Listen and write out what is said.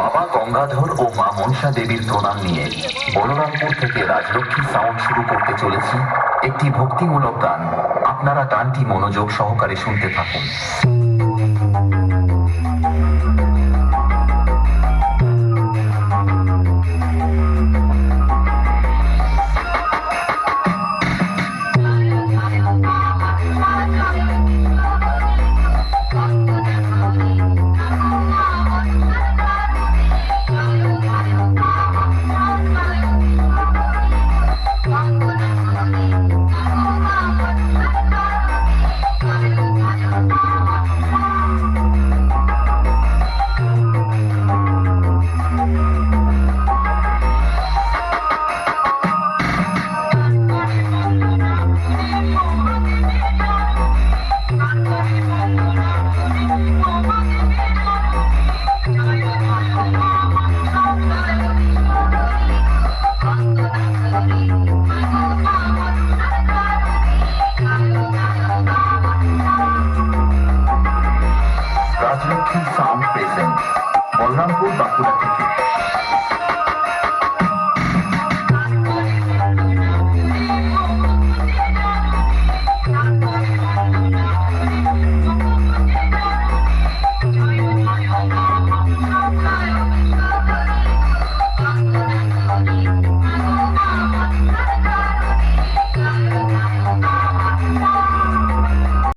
বাবা গঙ্গাধর ও মা মনসা দেবীর প্রণাম নিয়ে বলরামপুর থেকে রাজলক্ষ্মী সাউন্ড শুরু করতে চলেছি একটি ভক্তিমূলক গান। আপনারা গানটি মনোযোগ সহকারে শুনতে থাকুন। রাজলক্ষ্মী সাউন্ড প্রেজেন্ট বলরামপুর বাঁকুড়া থেকে।